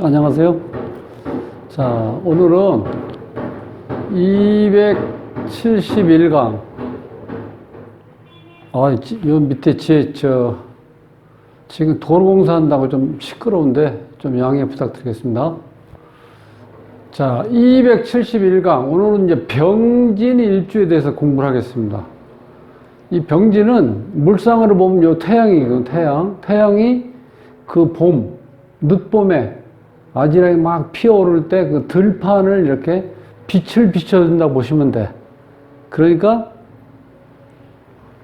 안녕하세요. 자, 오늘은 271강. 아, 지- 요 밑에 제, 저, 지금 도로 공사 한다고 좀 시끄러운데 좀 양해 부탁드리겠습니다. 자, 271강. 오늘은 이제 병진 일주에 대해서 공부를 하겠습니다. 이 병진은 물상으로 보면 요 태양이거든, 태양. 태양이 그 봄, 늦봄에 아지랑이 막 피어오를 때 그 들판을 이렇게 빛을 비춰준다 보시면 돼. 그러니까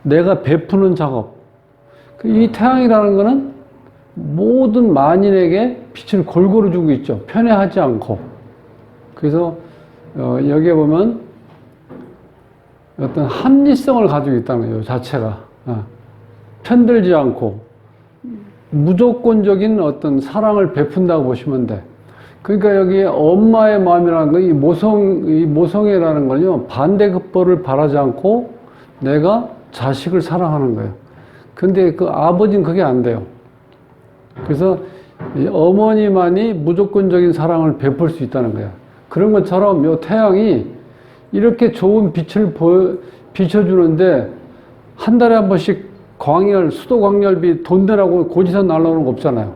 내가 베푸는 작업. 그이 태양이라는 거는 모든 만인에게 빛을 골고루 주고 있죠. 편애하지 않고. 그래서 어, 여기에 보면 어떤 합리성을 가지고 있다는 거예요. 자체가. 어. 편들지 않고 무조건적인 어떤 사랑을 베푼다고 보시면 돼. 그러니까 여기 엄마의 마음이라는 건 이 모성, 이 모성애라는 건요, 반대급벌을 바라지 않고 내가 자식을 사랑하는 거예요. 근데 그 아버지는 그게 안 돼요. 그래서 이 어머니만이 무조건적인 사랑을 베풀 수 있다는 거야. 그런 것처럼 요 태양이 이렇게 좋은 빛을 보여, 비춰주는데 한 달에 한 번씩 광열, 수도 광열비 돈 내라고 고지서 날라오는 거 없잖아요.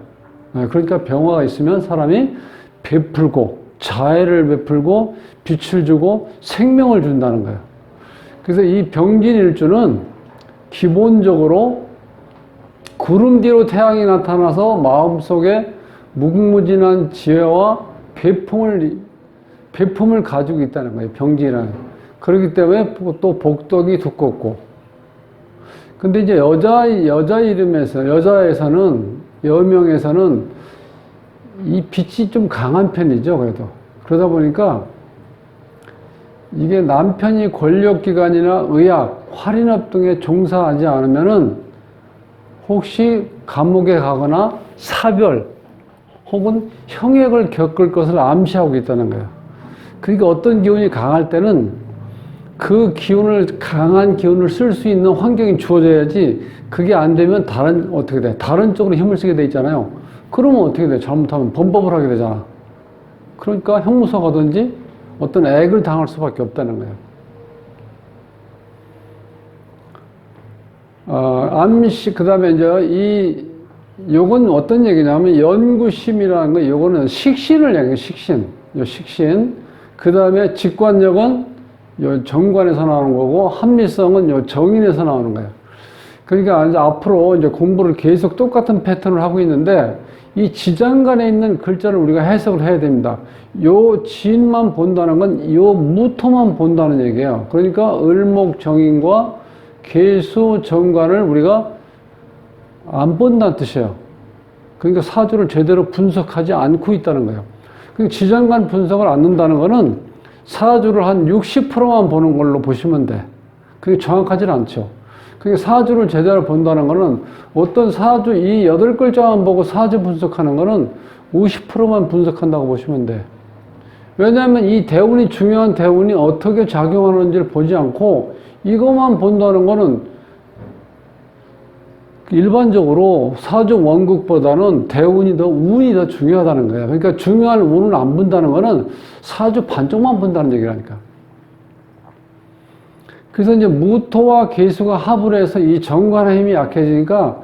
네, 그러니까 병화가 있으면 사람이 베풀고 자애를 베풀고 빛을 주고 생명을 준다는 거예요. 그래서 이 병진 일주는 기본적으로 구름 뒤로 태양이 나타나서 마음속에 무궁무진한 지혜와 배품을 배품을 가지고 있다는 거예요. 병진이라는. 그렇기 때문에 또 복덕이 두껍고 근데 이제 여자, 여자 이름에서, 여자에서는, 여명에서는 이 빛이 좀 강한 편이죠, 그래도. 그러다 보니까 이게 남편이 권력기관이나 의학, 활인업 등에 종사하지 않으면은 혹시 감옥에 가거나 사별 혹은 형액을 겪을 것을 암시하고 있다는 거예요. 그러니까 어떤 기운이 강할 때는 그 기운을 강한 기운을 쓸 수 있는 환경이 주어져야지 그게 안 되면 다른 어떻게 돼? 다른 쪽으로 힘을 쓰게 돼 있잖아요. 그러면 어떻게 돼? 잘못하면 범법을 하게 되잖아. 그러니까 형무소 가든지 어떤 액을 당할 수밖에 없다는 거예요. 어, 암시 그다음에 이제 이 요건 어떤 얘기냐면 연구심이라는 거 요거는 식신을 얘기해요. 식신. 요 식신. 그다음에 직관력은 요 정관에서 나오는 거고 합리성은 요 정인에서 나오는 거예요. 그러니까 이제 앞으로 이제 공부를 계속 똑같은 패턴을 하고 있는데 이 지장간에 있는 글자를 우리가 해석을 해야 됩니다. 요 진만 본다는 건 요 무토만 본다는 얘기예요. 그러니까 을목 정인과 개수 정관을 우리가 안 본다는 뜻이에요. 그러니까 사주를 제대로 분석하지 않고 있다는 거예요. 그러니까 지장간 분석을 않는다는 거는 사주를 한 60%만 보는 걸로 보시면 돼. 그게 정확하진 않죠. 그게 사주를 제대로 본다는 거는 어떤 사주 이 여덟 글자만 보고 사주 분석하는 거는 50%만 분석한다고 보시면 돼. 왜냐하면 이 대운이 중요한 대운이 어떻게 작용하는지를 보지 않고 이것만 본다는 거는 일반적으로 사주 원국보다는 대운이 더 운이 더 중요하다는 거예요. 그러니까 중요한 운을 안 본다는 거는 사주 반쪽만 본다는 얘기라니까. 그래서 이제 무토와 개수가 합을 해서 이 정관의 힘이 약해지니까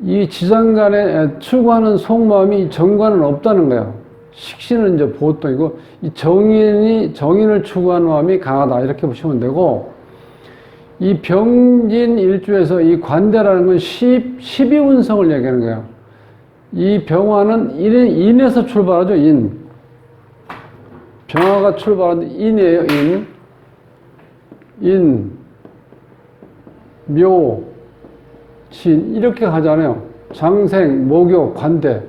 이 지장간에 출구하는 속마음이 정관은 없다는 거예요. 식신은 이제 보통이고 이 정인이 정인을 추구하는 마음이 강하다 이렇게 보시면 되고 이 병진 일주에서 이 관대라는 건 10, 12운성을 얘기하는 거예요. 이 병화는 인, 인에서 출발하죠, 인. 병화가 출발하는 인이에요, 인. 인, 묘, 진, 이렇게 가잖아요. 장생, 목욕, 관대.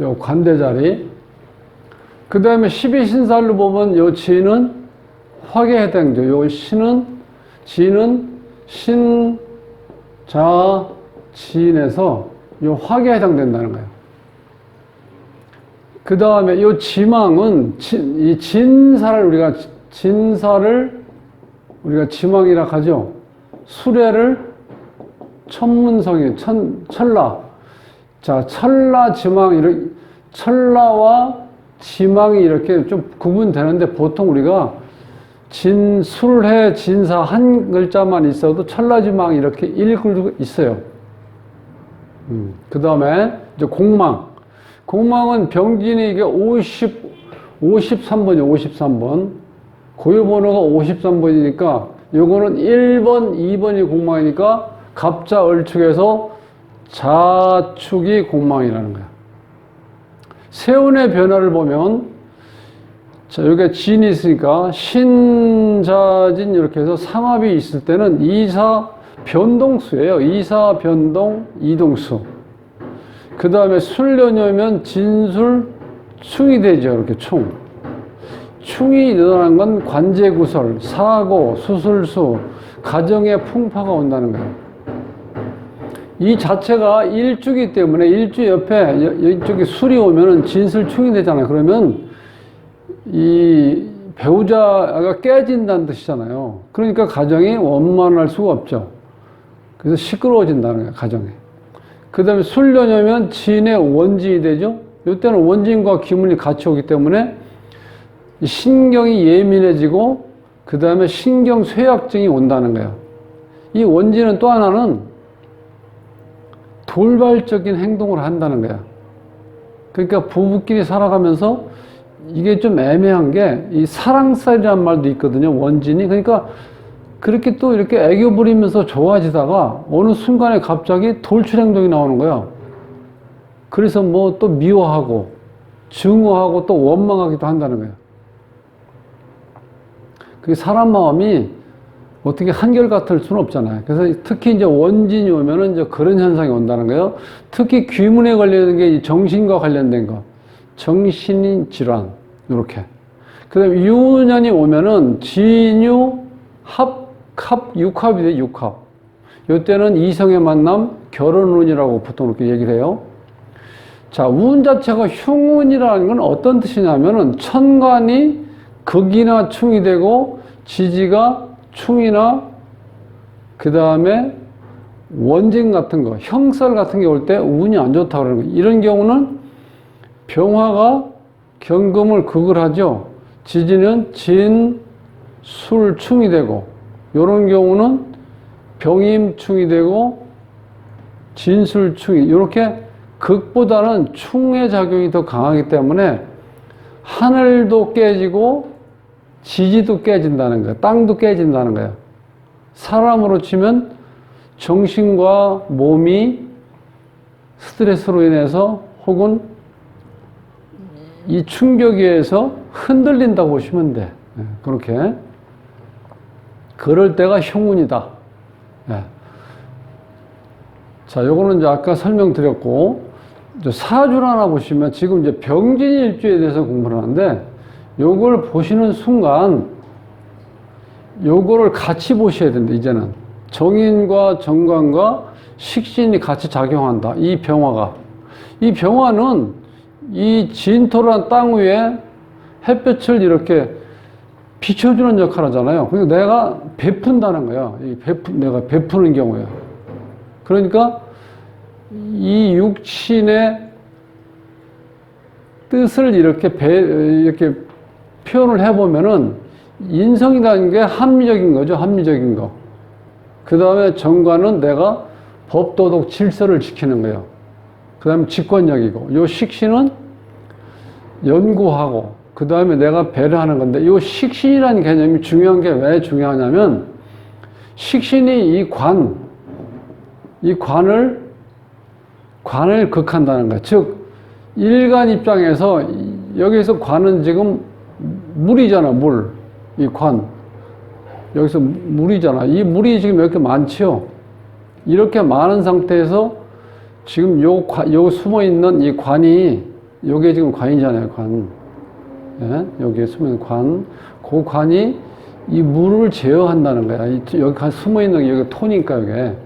요 관대 자리. 그 다음에 12신살로 보면 요 진은 화계 해당죠. 요 신은, 진은 신, 자, 진에서 요 화계에 해당된다는 거예요. 그 다음에 요 지망은 진, 이 진사를 우리가 진사를 우리가 지망이라 하죠. 수레를 천문성이 천 철라 자 철라 지망 이런 철라와 지망이 이렇게 좀 구분되는데 보통 우리가 진술해 진사 한 글자만 있어도 철라지망 이렇게 읽을 있어요. 음, 그 다음에 이제 공망. 공망은 병진이 이게 50, 53번이요, 53번. 고유 번호가 53번이니까 요거는 1번, 2번이 공망이니까 갑자 얼축에서 자축이 공망이라는 거야. 세운의 변화를 보면 자, 여기에 진이 있으니까 신자진 이렇게 해서 삼합이 있을 때는 이사 변동수예요. 이사 변동 이동수. 그 다음에 술련이면 진술 충이 되죠. 이렇게 충. 충이 늘어난 건 관제구설, 사고, 수술수, 가정의 풍파가 온다는 거예요. 이 자체가 일주기 때문에 일주 옆에 이쪽에 술이 오면은 진술충이 되잖아요. 그러면 이 배우자가 깨진다는 뜻이잖아요. 그러니까 가정이 원만할 수가 없죠. 그래서 시끄러워진다는 거예요, 가정이. 그 다음에 술련이면 진의 원진이 되죠. 이때는 원진과 기문이 같이 오기 때문에 신경이 예민해지고 그 다음에 신경 쇠약증이 온다는 거예요. 이 원진은 또 하나는 돌발적인 행동을 한다는 거야. 그러니까 부부끼리 살아가면서 이게 좀 애매한 게 이 사랑살이란 말도 있거든요. 원진이. 그러니까 그렇게 또 이렇게 애교 부리면서 좋아지다가 어느 순간에 갑자기 돌출 행동이 나오는 거야. 그래서 뭐 또 미워하고 증오하고 또 원망하기도 한다는 거야. 그게 사람 마음이 어떻게 한결같을 수는 없잖아요. 그래서 특히 이제 원진이 오면은 이제 그런 현상이 온다는 거예요. 특히 귀문에 관련된 게 정신과 관련된 거. 정신 질환. 요렇게. 그 다음에 유년이 오면은 진유, 합, 합, 육합이 돼, 육합. 요때는 이성의 만남, 결혼운이라고 보통 이렇게 얘기를 해요. 자, 운 자체가 흉운이라는 건 어떤 뜻이냐면은 천간이 극이나 충이 되고 지지가 충이나 그 다음에 원진 같은 거, 형설 같은 게 올 때 운이 안 좋다고 그러는 거예요. 이런 경우는 병화가 경금을 극을 하죠. 지지는 진, 술, 충이 되고 이런 경우는 병임충이 되고 진술충이 이렇게 극보다는 충의 작용이 더 강하기 때문에 하늘도 깨지고 지지도 깨진다는 거예요. 땅도 깨진다는 거예요. 사람으로 치면 정신과 몸이 스트레스로 인해서 혹은 이 충격에 의해서 흔들린다고 보시면 돼. 예, 그렇게. 그럴 때가 형운이다. 예. 자, 요거는 이제 아까 설명드렸고, 사주를 하나 보시면 지금 이제 병진일주에 대해서 공부를 하는데, 요걸 보시는 순간 요거를 같이 보셔야 된다 이제는 정인과 정관과 식신이 같이 작용한다 이 병화가 이 병화는 이 진토란 땅 위에 햇볕을 이렇게 비춰주는 역할을 하잖아요 그러니까 내가 베푼다는 거야 이 베푸, 내가 베푸는 경우에 그러니까 이 육신의 뜻을 이렇게 배, 이렇게 표현을 해보면은 인성이라는 게 합리적인 거죠. 합리적인 거. 그 다음에 정관은 내가 법도덕 질서를 지키는 거예요. 그 다음에 직권력이고, 요 식신은 연구하고, 그 다음에 내가 배려하는 건데, 요 식신이라는 개념이 중요한 게 왜 중요하냐면, 식신이 이 관, 이 관을, 관을 극한다는 거예요. 즉, 일간 입장에서 여기서 관은 지금 물이잖아, 물. 이 관. 여기서 물이잖아. 이 물이 지금 이렇게 많죠? 이렇게 많은 상태에서 지금 요, 요 숨어 있는 이 관이, 요게 지금 관이잖아요, 관. 예? 여기에 있는 관. 그 관이 이 물을 제어한다는 거야. 여기 숨어 있는 게 여기 토니까, 요게.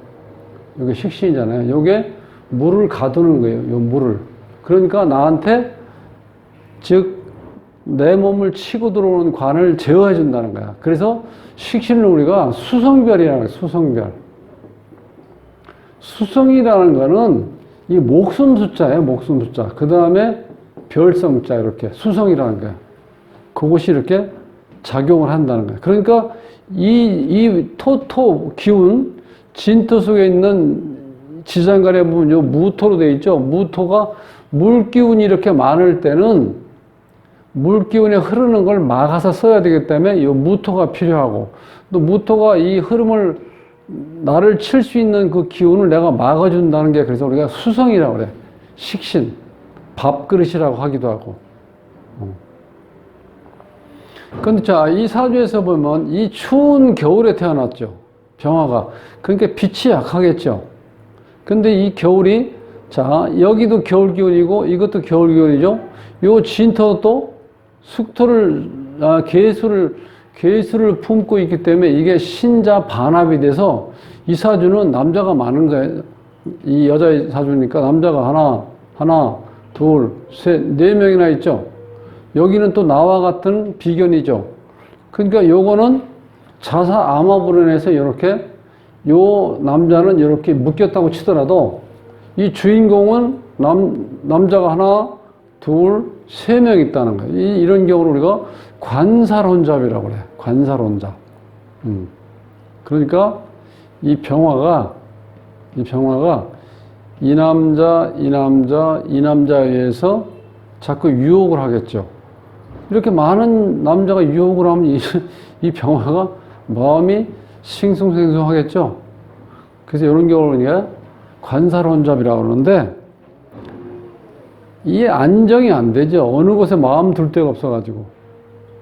요게 식신이잖아요. 요게 물을 가두는 거예요, 요 물을. 그러니까 나한테, 즉, 내 몸을 치고 들어오는 관을 제어해 준다는 거야. 그래서 식신을 우리가 수성별이라는 거야, 수성별. 수성이라는 거는 이 목숨 숫자예요, 목숨 숫자. 그 다음에 별성자 이렇게 수성이라는 거예요. 그것이 이렇게 작용을 한다는 거예요. 그러니까 이, 이 토토 기운, 진토 속에 있는 지장간에 보면 요 무토로 되어 있죠. 무토가 물 기운이 이렇게 많을 때는 물 기운이 흐르는 걸 막아서 써야 되기 때문에 이 무토가 필요하고 또 무토가 이 흐름을 나를 칠 수 있는 그 기운을 내가 막아준다는 게 그래서 우리가 수성이라고 그래. 식신, 밥그릇이라고 하기도 하고. 근데 자, 이 사주에서 보면 이 추운 겨울에 태어났죠. 병화가. 그러니까 빛이 약하겠죠. 근데 이 겨울이 자, 여기도 겨울 기운이고 이것도 겨울 기운이죠. 요 진토도 숙토를 아, 개수를 개수를 품고 있기 때문에 이게 신자 반합이 돼서 이 사주는 남자가 많은 거예요. 이 여자 사주니까 남자가 하나, 하나, 둘, 셋, 네 명이나 있죠. 여기는 또 나와 같은 비견이죠. 그러니까 요거는 자사 암화불로 인해서 이렇게 요 남자는 이렇게 묶였다고 치더라도 이 주인공은 남, 남자가 하나, 둘, 세 명 있다는 거예요. 이, 이런 경우를 우리가 관살혼잡이라고 그래. 관살혼잡. 음. 그러니까 이 병화가, 이 병화가 이 남자, 이 남자, 이 남자에 의해서 자꾸 유혹을 하겠죠. 이렇게 많은 남자가 유혹을 하면 이, 이 병화가 마음이 싱숭생숭하겠죠. 그래서 이런 경우를 우리가 관살혼잡이라고 그러는데 이게 안정이 안 되죠. 어느 곳에 마음 둘 데가 없어가지고.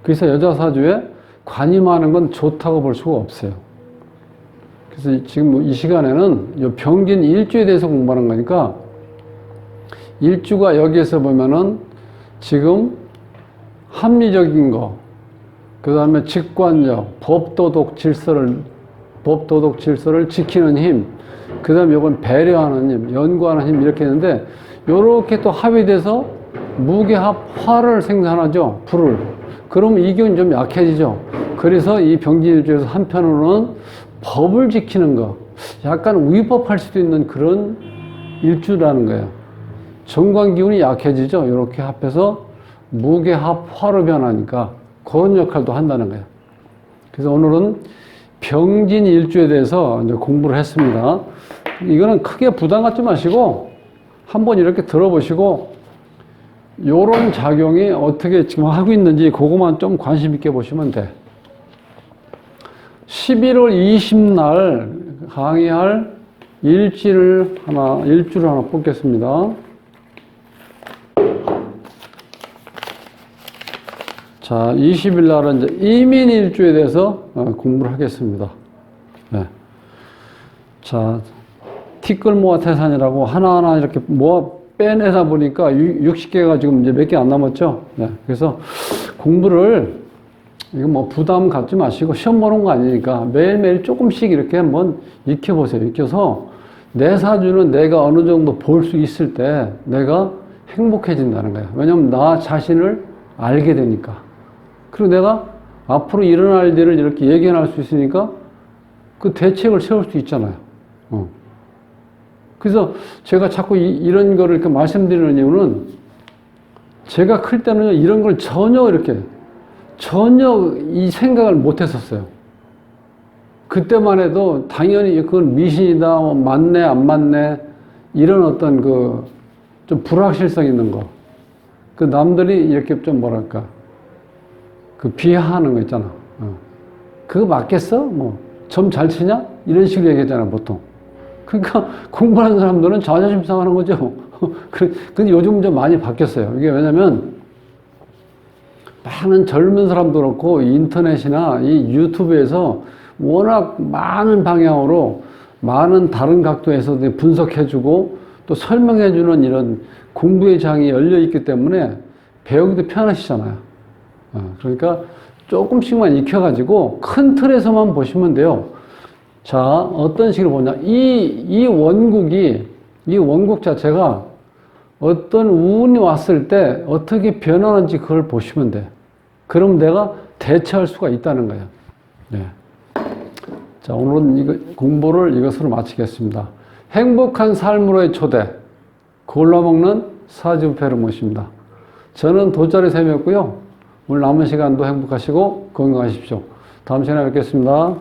그래서 여자 사주에 관임하는 건 좋다고 볼 수가 없어요. 그래서 지금 이 시간에는 이 병진 일주에 대해서 공부하는 거니까 일주가 여기에서 보면은 지금 합리적인 거, 그 다음에 직관적, 법도덕 질서를, 법도덕 질서를 지키는 힘, 그 다음에 이건 배려하는 힘, 연구하는 힘 이렇게 했는데 요렇게 또 합의돼서 무게합 화를 생산하죠. 불을. 그러면 이 기운이 좀 약해지죠. 그래서 이 병진일주에서 한편으로는 법을 지키는 거, 약간 위법할 수도 있는 그런 일주라는 거예요. 정관 기운이 약해지죠. 이렇게 합해서 무게합 화로 변하니까 그런 역할도 한다는 거예요. 그래서 오늘은 병진 일주에 대해서 이제 공부를 했습니다. 이거는 크게 부담 갖지 마시고 한번 이렇게 들어보시고 요런 작용이 어떻게 지금 하고 있는지 그것만 좀 관심 있게 보시면 돼. 11월 20날 강의할 일지를 하나, 일주를 하나 뽑겠습니다. 자, 20일 날은 이제 이민 일주에 대해서 어, 공부를 하겠습니다. 네. 자, 티끌 모아 태산이라고 하나하나 이렇게 모아 빼내다 보니까 60개가 지금 이제 몇 개 안 남았죠. 네. 그래서 공부를 이거 뭐 부담 갖지 마시고 시험 보는 거 아니니까 매일매일 조금씩 이렇게 한번 익혀보세요. 익혀서 내 사주는 내가 어느 정도 볼 수 있을 때 내가 행복해진다는 거예요. 왜냐면 나 자신을 알게 되니까. 그리고 내가 앞으로 일어날 일을 이렇게 예견할 수 있으니까 그 대책을 세울 수 있잖아요. 어. 그래서 제가 자꾸 이, 런 거를 이렇게 말씀드리는 이유는 제가 클 때는 이런 걸 전혀 이렇게 전혀 이 생각을 못 했었어요. 그때만 해도 당연히 그건 미신이다, 뭐 맞네, 안 맞네, 이런 어떤 그 좀 불확실성 있는 거. 그 남들이 이렇게 좀 뭐랄까, 그 비하하는 거 있잖아. 어. 그거 맞겠어? 뭐, 점 잘 치냐? 이런 식으로 얘기하잖아, 보통. 그러니까 공부하는 사람들은 자존심 상하는 거죠. 근데 요즘 좀 많이 바뀌었어요. 이게 왜냐면 많은 젊은 사람도 그렇고 인터넷이나 이 유튜브에서 워낙 많은 방향으로 많은 다른 각도에서 분석해주고 또 설명해주는 이런 공부의 장이 열려 있기 때문에 배우기도 편하시잖아요. 어, 그러니까 조금씩만 익혀가지고 큰 틀에서만 보시면 돼요. 자, 어떤 식으로 보냐. 이, 이 원국이, 이 원국 자체가 어떤 운이 왔을 때 어떻게 변하는지 그걸 보시면 돼. 그럼 내가 대처할 수가 있다는 거예요. 네. 자, 오늘은 이거, 공부를 이것으로 마치겠습니다. 행복한 삶으로의 초대. 골라먹는 사주부패를 모십니다. 저는 돗자리 쌤이었고요. 오늘 남은 시간도 행복하시고 건강하십시오. 다음 시간에 뵙겠습니다.